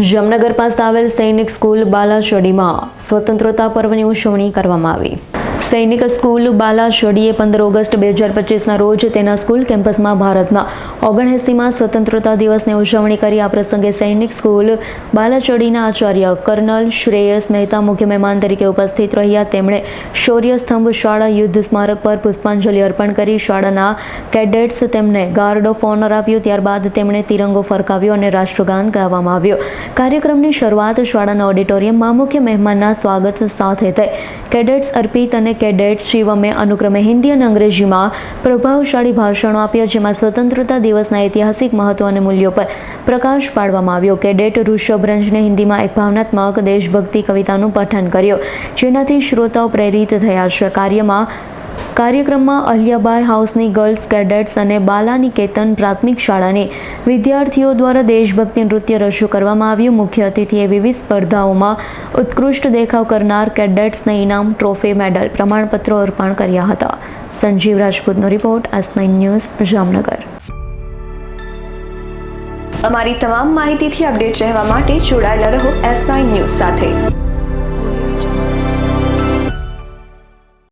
જામનગર પાસે આવેલ સૈનિક સ્કૂલ બાલાચડીમાં સ્વતંત્રતા પર્વની ઉજવણી કરવામાં આવી. સૈનિક સ્કૂલ બાલાચડીએ પંદર ઓગસ્ટ બે હજાર પચીસના રોજ તેના સ્કૂલ કેમ્પસમાં ભારતના ઓગણએંસીમાં સ્વતંત્રતા દિવસની ઉજવણી કરી. આ પ્રસંગે સૈનિક સ્કૂલ બાલાચડીના આચાર્ય કર્નલ શ્રેયસ મહેતા મુખ્ય મહેમાન તરીકે ઉપસ્થિત રહ્યા. તેમણે શૌર્ય સ્તંભ શાળા યુદ્ધ સ્મારક પર પુષ્પાંજલિ અર્પણ કરી. શાળાના કેડેટ્સ તેમને ગાર્ડ ઓફ ઓનર આપ્યું. ત્યારબાદ તેમણે તિરંગો ફરકાવ્યો અને રાષ્ટ્રગાન ગાવામાં આવ્યો. કાર્યક્રમની શરૂઆત શાળાના ઓડિટોરિયમમાં મુખ્ય મહેમાનના સ્વાગત સાથે થઈ. કેડેટ્સ અર્પિત અને કેડેટ શિવમે અનુક્રમે હિન્દી અને અંગ્રેજીમાં પ્રભાવશાળી ભાષણો આપ્યા, જેમાં સ્વતંત્રતા દિવસના ઐતિહાસિક મહત્વ અને મૂલ્યો પર પ્રકાશ પાડવામાં આવ્યો. કેડેટ ઋષભ રંજને હિન્દીમાં એક ભાવનાત્મક દેશભક્તિ કવિતાનું પઠન કર્યું, જેનાથી શ્રોતાઓ પ્રેરિત થયા છે. કાર્યમાં કાર્યક્રમમાં અહલ્યાબાઈ હાઉસની ગર્લ્સ કેડેટ્સ અને બાલાનિકેતન પ્રાથમિક શાળાને વિદ્યાર્થીઓ દ્વારા દેશભક્તિ નૃત્ય રજૂ કરવામાં આવ્યું. મુખ્ય અતિથિએ વિવિધ સ્પર્ધાઓમાં ઉત્કૃષ્ટ દેખાવ કરનાર કેડેટ્સને ઇનામ, ટ્રોફી, મેડલ, પ્રમાણપત્રો અર્પણ કર્યા હતા. સંજીવ રાજપૂતનો રિપોર્ટ, એસ ન્યૂઝ, જામનગર. અમારી તમામ માહિતીથી અપડેટ રહેવા માટે જોડાયેલા રહો એસ ન્યૂઝ સાથે.